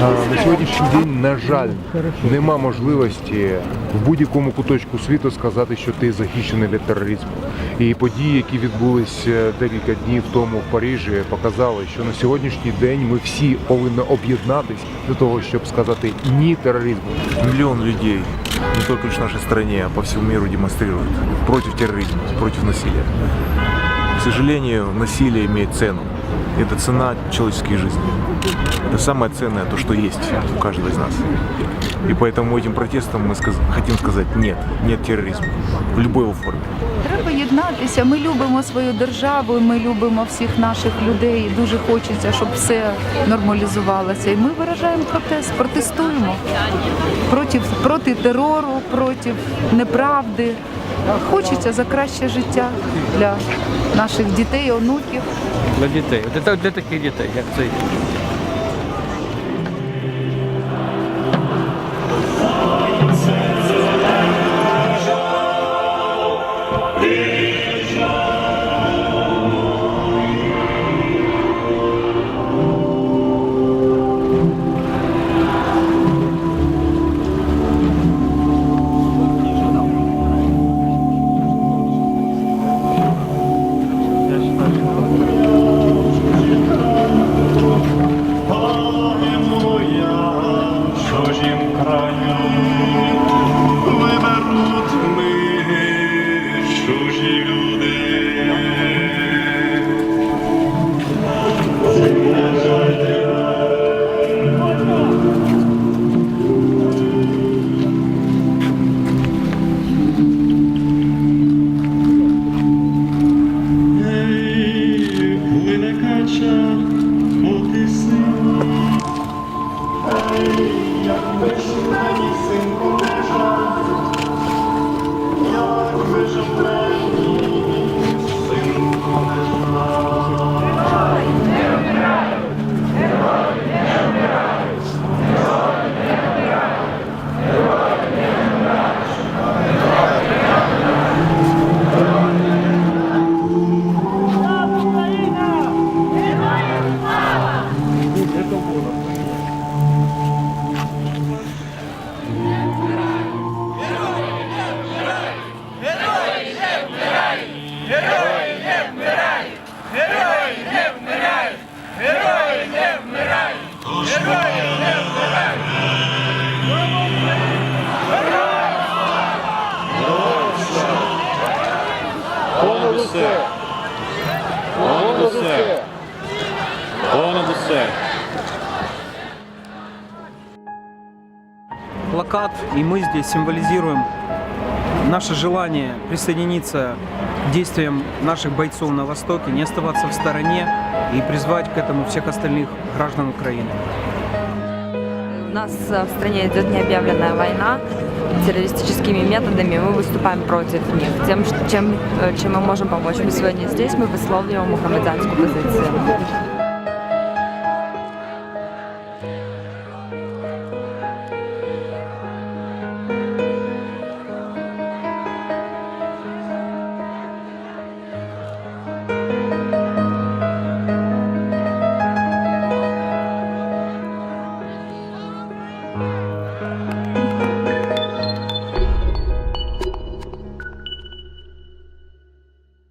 На сьогоднішній день, на жаль, нема можливості в будь-якому куточку світу сказати, що ти захищений від тероризму. І події, які відбулися декілька днів тому в Парижі, показали, що на сьогоднішній день ми всі повинні об'єднатись для того, щоб сказати ні тероризму. Миллион людей, не только лишь в нашей стране, а по всему миру демонстрируют против терроризма, против насилия. К сожалению, насилие имеет цену. Это цена человеческой жизни. Это самое ценное, то, что есть у каждого из нас. И поэтому этим протестом мы сказ- хотим сказать нет, нет терроризму в любой его форме. Треба єднатися. Ми любимо свою державу, ми любимо всіх наших людей. і Дуже хочеться, щоб все нормалізувалося. І ми виражаємо протест, протестуємо проти, проти терору, проти неправди. Хочеться за краще життя для наших дітей, онуків. Для дітей. Для таких дітей, як цей. Плакат, и мы здесь символизируем наше желание присоединиться к действиям наших бойцов на Востоке, не оставаться в стороне и призвать к этому всех остальных граждан Украины. У нас э, в стране идет необъявленная война террористическими методами. Мы выступаем против них. Тем, что- чем, э, чем мы можем помочь. Мы сегодня здесь, мы высказываем мухаммеданскую позицию.